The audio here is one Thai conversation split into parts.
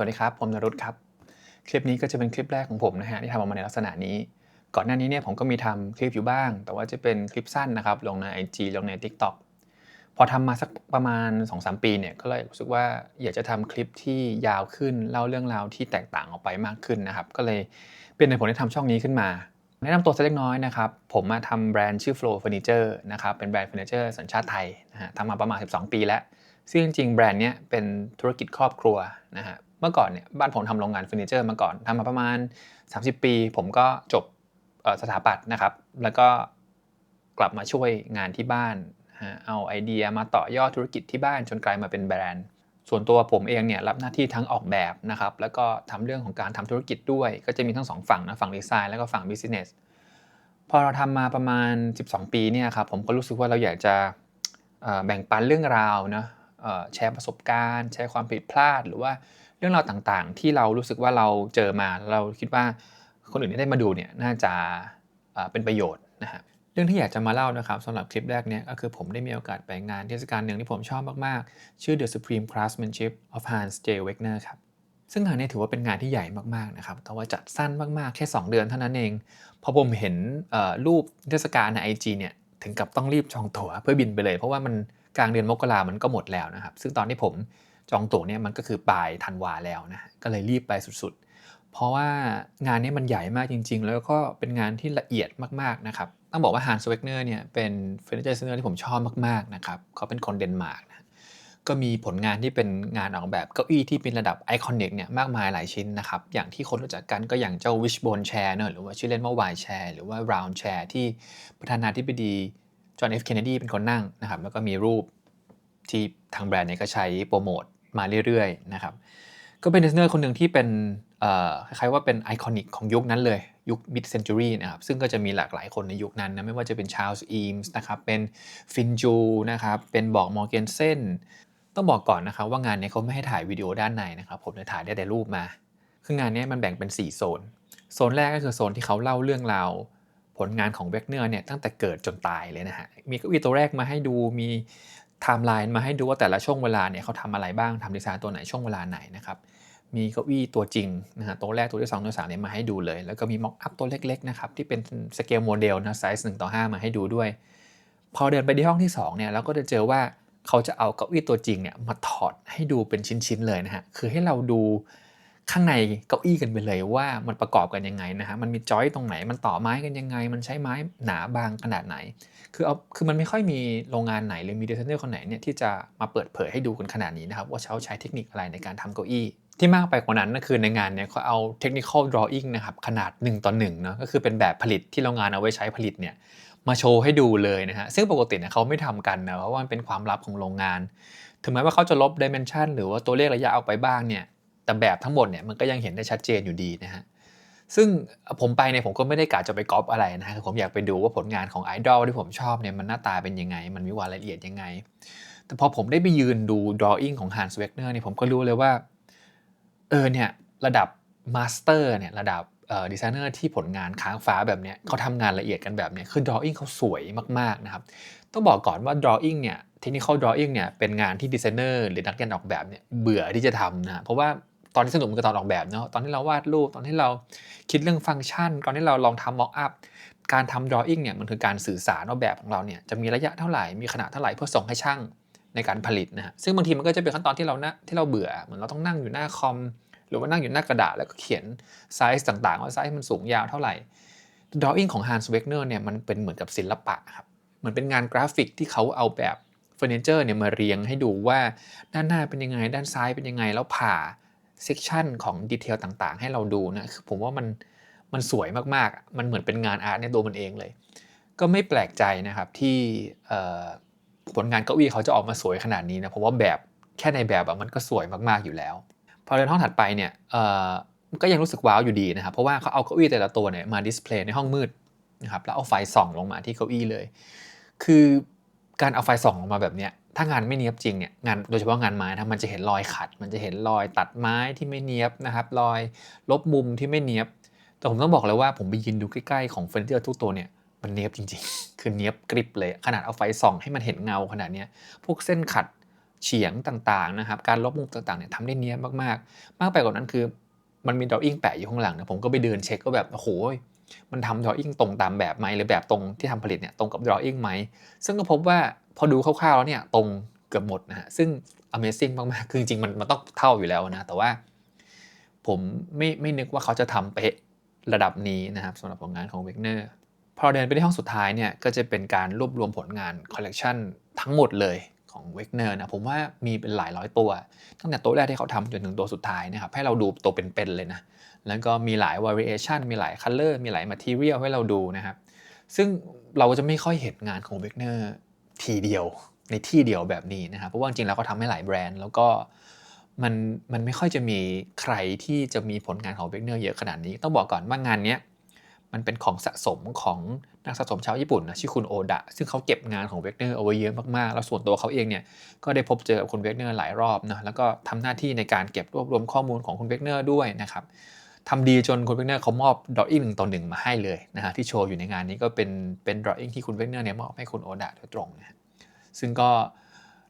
วัสดีครับ ผมนรุตครับ คลิปนี้ก็จะเป็นคลิปแรกของผมนะฮะที่ทำออกมาในลักษณะนี้ ก่อนหน้านี้เนี่ยผมก็มีทำคลิปอยู่บ้าง แต่ว่าจะเป็นคลิปสั้นนะครับ ลงใน IG ลงใน TikTok พอทำมาสักประมาณ 2-3 ปีเนี่ยก็เลยรู้สึกว่าอยากจะทำคลิปที่ยาวขึ้นเล่าเรื่องราวที่แตกต่างออกไปมากขึ้นนะครับ ก็เลยเป็นในผลที่ทำช่องนี้ขึ้นมา แนะนำตัวสักเล็กน้อยนะครับ ผมมาทำแบรนด์ชื่อ Flow Furniture นะครับเป็นแบรนด์เฟอร์นิเจอร์สัญชาติไทยนะฮะทำมาประมาณ 12 ปีแล้วซึ่งจริงๆแบรนด์เนี้ยเป็นธุรกิจครอบครัวนะฮะ เมื่อก่อนเนี่ยบ้านผมทำโรงงานเฟอร์นิเจอร์มาก่อนทำมาประมาณ 30 ปี ผมก็จบสถาปัตย์นะครับ แล้วก็กลับมาช่วยงานที่บ้าน เอาไอเดียมาต่อยอดธุรกิจที่บ้านจนกลายมาเป็นแบรนด์ ส่วนตัวผมเองเนี่ยรับหน้าที่ทั้งออกแบบนะครับ แล้วก็ทำเรื่องของการทำธุรกิจด้วย ก็จะมีทั้งสองฝั่งนะฝั่งดีไซน์แล้วก็ฝั่งบิสเนสพอเราทำมาประมาณ 12 ปีเนี่ยครับผมก็รู้สึกว่าเราอยากจะแบ่งปันเรื่องราวนะแชร์ประสบการณ์ แชร์ความผิดพลาดหรือว่า เรื่องราวต่างๆ ที่เรารู้สึกว่าเราเจอมาเราคิดว่าคนอื่นได้มาดูเนี่ยน่าจะเป็นประโยชน์นะฮะเรื่องที่อยากจะมาเล่านะครับสำหรับคลิปแรกเนี่ยก็คือผมได้มีโอกาสไปงานเทศกาลหนึ่งที่ผมชอบมากๆ ชื่อ The Supreme Craftsmanship of Hans J. Wegner ครับซึ่งงานนี้ถือว่าเป็นงานที่ใหญ่มากๆนะครับ แต่ว่าจัดสั้นมากๆ แค่ 2 เดือนเท่านั้นเอง พอผมเห็นรูปเทศกาลใน IG เนี่ย ถึงกับต้องรีบจองตั๋วเพื่อบินไปเลย เพราะว่ามันกลางเดือนมกรามันก็หมดแล้วนะครับ ซึ่งตอนที่ผม จองตั๋วเนี่ยมันก็คือปลายธันวาแล้วนะก็เลยรีบไปสุดๆ เพราะว่างานนี้มันใหญ่มากจริง ๆ แล้วก็เป็นงานที่ละเอียดมากๆนะครับต้องบอกว่าฮันสเวกเนอร์เนี่ยเป็นเฟอร์นิเจอร์ดีไซเนอร์ที่ผมชอบมากๆนะครับเขาเป็นคนเดนมาร์กนะก็มีผลงานที่เป็นงานออกแบบเก้าอี้ที่เป็นระดับไอคอนิกเนี่ยมากมายหลายชิ้นนะครับ อย่างที่คนรู้จักกันก็อย่างเจ้า Wishbone Chair เนอะหรือว่าชื่อเล่นว่า Y Chair หรือว่า Round Chair ที่ประธานาธิบดีจอห์นเอฟเคนเนดีเป็นคนนั่งนะครับ แล้วก็มีรูปที่ทางแบรนด์เนี่ยก็ใช้โปรโมท มาเรื่อยๆนะครับก็เป็นดีไซเนอร์คนหนึ่งที่เป็นคล้ายๆว่าเป็นไอคอนิกของยุคนั้นเลย ยุค mid century นะครับซึ่งก็จะมีหลากหลายคนในยุคนั้นนะไม่ว่าจะเป็นชา r ลส์อีมส์นะครับเป็นฟินจูนะครับเป็นบอกมอร์เกนเซนต้องบอกก่อนนะครับว่างานนี้เขาไม่ให้ถ่ายวิดีโอด้านในนะครับผมเลยถ่ายได้แต่รูปมา คืองานนี้มันแบ่งเป็น 4 โซน โซนแรกก็คือโซนที่เขาเล่าเรื่องราวผลงานของเวกเนอร์เนี่ยตั้งแต่เกิดจนตายเลยนะฮะมีเก้าอี้ตัวแรกมาให้ดูมี ไทม์ไลน์มาให้ดูว่าแต่ละช่วงเวลาเนี่ยเขาทำอะไรบ้างทำดีไซน์ตัวไหนช่วงเวลาไหนนะครับ มีเก้าอี้ตัวจริงนะฮะตัวแรกตัวที่2ตัวสามเนี่ยมาให้ดูเลย แล้วก็มีม็อกอัพตัวเล็กๆนะครับที่เป็นสเกลโมเดลนะไซส์1ต่อ5 มาให้ดูด้วย พอเดินไปที่ห้องที่2เนี่ยเราก็จะเจอว่าเขาจะเอาเก้าอี้ตัวจริงเนี่ยมาถอดให้ดูเป็นชิ้นๆเลยนะฮะคือให้เราดู ข้างในเก้าอี้กันไปเลยว่ามันประกอบกันยังไงนะฮะมันมีจอยตรงไหนมันต่อไม้กันยังไง มันใช้ไม้หนาบางขนาดไหน คือเอาคือมันไม่ค่อยมีโรงงานไหนหรือมีดีไซเนอร์คนไหนเนี่ยที่จะมาเปิดเผยให้ดูกันขนาดนี้นะครับว่าเขาใช้เทคนิคอะไรในการทำเก้าอี้ที่มากไปกว่านั้นก็คือในงานเนี่ยเขาเอา technical drawing นะครับขนาด 1ต่อ1เนาะก็คือเป็นแบบผลิตที่โรงงานเอาไว้ใช้ผลิตเนี่ยมาโชว์ให้ดูเลยนะฮะซึ่งปกติเนี่ยเขาไม่ทำกันนะเพราะว่ามันเป็นความลับของโรงงาน ถึงแม้ว่าเขาจะลบดิเมนชันหรือว่าตัวเลขระยะออกไปบ้างเนี่ย แต่แบบทั้งหมดเนี่ยมันก็ยังเห็นได้ชัดเจนอยู่ดีนะฮะซึ่งผมไปเนี่ยผมก็ไม่ได้กะจะไปก๊อปอะไรนะฮะคือผมอยากไปดูว่าผลงานของไอดอลที่ผมชอบเนี่ยมันหน้าตาเป็นยังไง มันมีรายละเอียดยังไง แต่พอผมได้ไปยืนดู drawing ของ Hans Wegner เนี่ยผมก็รู้เลยว่าเออเนี่ยระดับมาสเตอร์เนี่ยระดับดีไซเนอร์ที่ผลงานค้างฟ้าแบบเนี้ยเขาทำงานละเอียดกันแบบเนี้ยคือ drawing เขาสวยมากๆนะครับ ต้องบอกก่อนว่า drawing เนี่ย technical drawing เนี่ยเป็นงานที่ดีไซเนอร์หรือนักเรียนออกแบบเนี่ยเบื่อที่จะทำนะเพราะว่า ตอนที่สนุกมันก็ตอนออกแบบเนาะตอนที่เราวาดรูปตอนที่เราคิดเรื่องฟังก์ชัน ตอนที่เราลองทำ mock up การทำ drawing เนี่ยมันคือการสื่อสารว่าแบบของเราเนี่ยจะมีระยะเท่าไหร่มีขนาดเท่าไหร่เพื่อส่งให้ช่างในการผลิตนะฮะซึ่งบางทีมันก็จะเป็นขั้นตอนที่เรานะที่เราเบื่อเหมือนเราต้องนั่งอยู่หน้าคอมหรือว่านั่งอยู่หน้ากระดาษแล้วก็เขียนไซส์ต่างๆ ว่าไซส์มันสูงยาวเท่าไหร่ drawing ของ Hans Wegner เนี่ยมันเป็นเหมือนกับศิลปะครับเหมือนเป็นงานกราฟิกที่เขาเอาแบบเฟอร์นิเจอร์เนี่ยมาเรียงให้ดูว่าด้านหน้าเป็นยังไง ด้านซ้ายเป็นยังไงแล้วผ่า เซกชันของดีเทลต่างๆ ให้เราดูนะคือผมว่ามันมันสวยมากๆ มันเหมือนเป็นงานอาร์ตในตัวมันเองเลย ก็ไม่แปลกใจนะครับที่ผลงานเก้าอี้เขาจะออกมาสวยขนาดนี้นะเพราะว่าแบบแค่ในแบบอะมันก็สวยมากๆอยู่แล้ว พอเดินห้องถัดไปเนี่ยก็ยังรู้สึกว้าวอยู่ดีนะครับ เพราะว่าเขาเอาเก้าอี้แต่ละตัวเนี่ยมาดิสเพลย์ในห้องมืดนะครับแล้วเอาไฟส่องลงมาที่เก้าอี้เลย คือการเอาไฟส่องลงมาแบบเนี้ย ถ้างานไม่เนียบจริงเนี่ยงานโดยเฉพาะงานไม้นะมันจะเห็นรอยขัด มันจะเห็นรอยตัดไม้ที่ไม่เนียบนะครับรอยลบมุมที่ไม่เนียบ แต่ผมต้องบอกเลยว่าผมไปยืนดูใกล้ๆของเฟอร์นิเจอร์ทุกตัวเนี่ยมันเนียบจริงๆ คือเนียบกริบเลย ขนาดเอาไฟส่องให้มันเห็นเงาขนาดนี้พวกเส้นขัดเฉียงต่างๆนะครับ การลบมุมต่างๆเนี่ยทำได้เนี้ยมากๆ มากไปกว่านั้นคือ มันมี drawing แปะอยู่ข้างหลังนะผมก็ไปเดินเช็คก็แบบโอ้โหมันทำ drawing ตรงตามแบบไหมหรือแบบตรงที่ทำผลิตเนี่ยตรงกับ drawing ไหมซึ่งก็พบว่า พอดูคร่าวๆแล้วเนี่ยตรงเกือบหมดนะฮะซึ่ง Amazing มากๆคือจริงๆมันมันต้องเท่าอยู่แล้วนะแต่ว่าผมไม่ไม่นึกว่าเขาจะทำเป๊ะระดับนี้นะครับสำหรับผลงานของเวกเนอร์พอเดินไปที่ห้องสุดท้ายเนี่ยก็จะเป็นการรวบรวมผลงานคอลเลกชันทั้งหมดเลยของเวกเนอร์นะผมว่ามีเป็นหลายร้อยตัว ตั้งแต่ตัวแรกที่เขาทำจนถึงตัวสุดท้ายนะครับให้เราดูตัวเป็นๆเลยนะแล้วก็มีหลาย variation มีหลาย color มีหลาย material ให้เราดูนะครับซึ่งเราจะไม่ค่อยเห็นงานของเวกเนอร์ ทีเดียวในที่เดียวแบบนี้นะครับเพราะว่าจริงๆแล้วเขาทำให้หลายแบรนด์แล้วก็มันมันไม่ค่อยจะมีใครที่จะมีผลงานของเวกเนอร์เยอะขนาดนี้ ต้องบอกก่อนว่างานนี้มันเป็นของสะสมของนักสะสมชาวญี่ปุ่นนะชื่อคุณโอดะ ซึ่งเขาเก็บงานของเวกเนอร์เอาไว้เยอะมากๆ แล้วส่วนตัวเขาเองเนี่ยก็ได้พบเจอกับคุณเวกเนอร์หลายรอบนะแล้วก็ทำหน้าที่ในการเก็บรวบรวมข้อมูลของคุณเวกเนอร์ด้วยนะครับ ทำดีจนคุณเวกเนอร์เขามอบดรออิ่งหนึ่งต่อหนึ่งมาให้เลยนะฮะที่โชว์อยู่ในงานนี้ก็เป็นเป็นดรออิ่งที่คุณเวกเนอร์เนี่ยมอบให้คุณโอดะโดยตรงนะซึ่งก็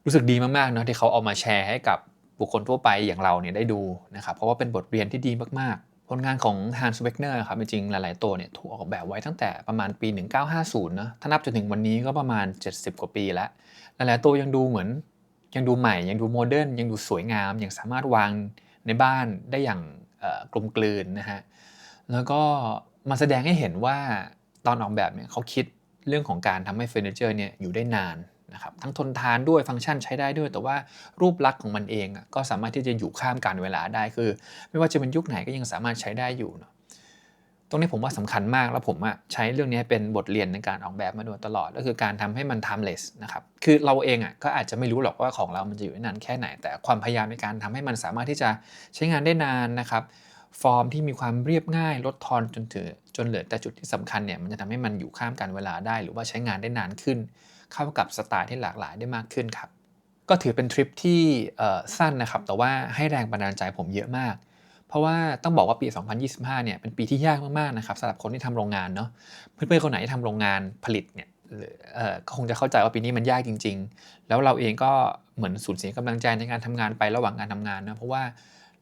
รู้สึกดีมากๆเนาะที่เขาเอามาแชร์ให้กับบุคคลทั่วไปอย่างเราเนี่ยได้ดูนะครับเพราะว่าเป็นบทเรียนที่ดีมากๆ ผลงานของ Hans Wegner ครับจริงๆหลายๆตัวเนี่ยถูกออกแบบไว้ตั้งแต่ประมาณปี 1950นะถ้านับจนถึงวันนี้ก็ประมาณ 70 กว่าปีแล้วหลายๆตัวยังดูเหมือนยังดูใหม่ยังดูโมเดิร์นยังดูสวยงามยังสามารถวางในบ้านได้อย่าง กลมกลืนนะฮะแล้วก็มาแสดงให้เห็นว่าตอนออกแบบเนี่ยเขาคิดเรื่องของการทำให้เฟอร์นิเจอร์เนี่ยอยู่ได้นานนะครับทั้งทนทานด้วยฟังก์ชันใช้ได้ด้วย แต่ว่ารูปลักษณ์ของมันเองก็สามารถที่จะอยู่ข้ามการเวลาได้คือ ไม่ว่าจะเป็นยุคไหนก็ยังสามารถใช้ได้อยู่เนาะ ตรงนี้ผมว่าสำคัญมากแล้วผมใช้เรื่องนี้เป็นบทเรียนในการออกแบบมาโดยตลอด ก็คือการทำให้มัน timeless นะครับคือเราเองอะก็อาจจะไม่รู้หรอกว่าของเรามันจะอยู่ได้นานแค่ไหน แต่ความพยายามในการทำให้มันสามารถที่จะใช้งานได้นานนะครับฟอร์มที่มีความเรียบง่าย ลดทอนจนถึงจนเหลือแต่จุดที่สำคัญเนี่ยมันจะทำให้มันอยู่ข้ามกันเวลาได้ หรือว่าใช้งานได้นานขึ้น เข้ากับสไตล์ที่หลากหลายได้มากขึ้นครับก็ถือเป็นทริปที่สั้นนะครับแต่ว่าให้แรงบันดาลใจผมเยอะมาก เพราะว่าต้องบอกว่าปี 2025 เนี่ยเป็นปีที่ยากมากๆนะครับสำหรับคนที่ทำโรงงานเนาะเพื่อนๆคนไหนที่ทำโรงงานผลิตเนี่ยก็คงจะเข้าใจว่าปีนี้มันยากจริง ๆ แล้วเราเองก็เหมือนสูญเสียกำลังใจในการทำงานไประหว่างการทำงานนะเพราะว่า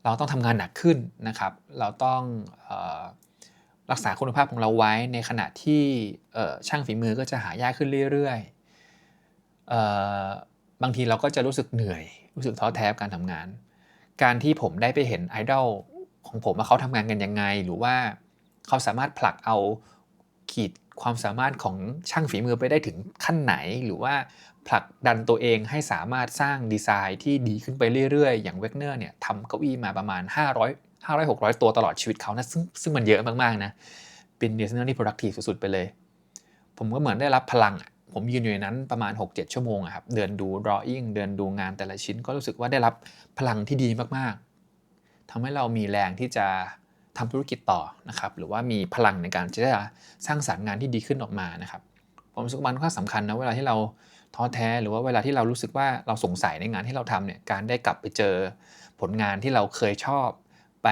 เราต้องทำงานหนักขึ้นนะครับ เราต้องรักษาคุณภาพของเราไว้ในขณะที่ช่างฝีมือก็จะหายากขึ้นเรื่อยๆบางทีเราก็จะรู้สึกเหนื่อย รู้สึกท้อแท้การทำงาน การที่ผมได้ไปเห็นไอดอล ของผมว่าเขาทำงานกันยังไง หรือว่าเขาสามารถผลักเอาขีดความสามารถของช่างฝีมือไปได้ถึงขั้นไหน หรือว่าผลักดันตัวเองให้สามารถสร้างดีไซน์ที่ดีขึ้นไปเรื่อยๆ อย่างเวกเนอร์เนี่ยทำเก้าอี้มาประมาณ 500 500 600 ตัวตลอดชีวิตเขานะซึ่งซึ่งมันเยอะมากๆนะเป็นดีไซเนอร์ที่ productive สุดๆ ไปเลย ผมก็เหมือนได้รับพลังผมยืนอยู่ในนั้นประมาณ 6-7 ชั่วโมงครับเดินดู drawing เดินดูงานแต่ละชิ้นก็รู้สึกว่าได้รับพลังที่ดีมากๆ ทำให้เรามีแรงที่จะทำธุรกิจต่อนะครับ หรือว่ามีพลังในการจะสร้างสารรค์งานที่ดีขึ้นออกมานะครับ ผมรู้สึกมันค่อนข้างสำคัญนะเวลาที่เราท้อแท้หรือว่าเวลาที่เรารู้สึกว่าเราสงสัยในงานที่เราทำเนี่ยการได้กลับไปเจอผลงานที่เราเคยชอบไป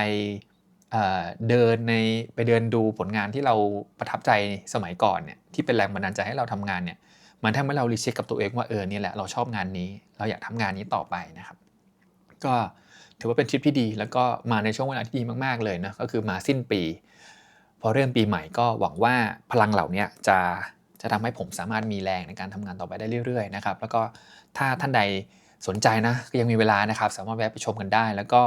เดินในไปเดินดูผลงานที่เราประทับใจสมัยก่อนเนี่ยที่เป็นแรงบันดาลใจให้เราทำงานเนี่ยมันทำให้เรารีเช็คกับตัวเองว่าเออนี่แหละเราชอบงานนี้ เราอยากทำงานนี้ต่อไปนะครับ ก็ ถือว่าเป็นทริปที่ดี แล้วก็มาในช่วงเวลาที่ดีมากๆเลยนะก็คือมาสิ้นปี พอเริ่มปีใหม่ก็หวังว่าพลังเหล่านี้จะจะทำให้ผมสามารถมีแรงในการทำงานต่อไปได้เรื่อยๆนะครับแล้วก็ถ้าท่านใดสนใจนะก็ยังมีเวลานะครับ สามารถแวะไปชมกันได้ แล้วก็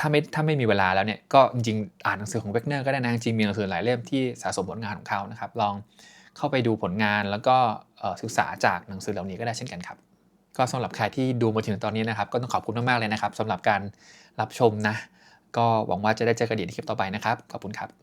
ถ้าไม่ถ้าไม่มีเวลาแล้วเนี่ยก็จริงๆอ่านหนังสือของเวกเนอร์ก็ได้นะจริงมีหนังสือหลายเล่มที่สะสมผลงานของเขานะครับ ลองเข้าไปดูผลงานแล้วก็ศึกษาจากหนังสือเหล่านี้ก็ได้เช่นกันครับ ก็สำหรับใครที่ดูมาถึงตอนนี้นะครับ ก็ต้องขอบคุณมากๆเลยนะครับสำหรับการรับชมนะ ก็หวังว่าจะได้เจอกันอีกในคลิปต่อไปนะครับ ขอบคุณครับ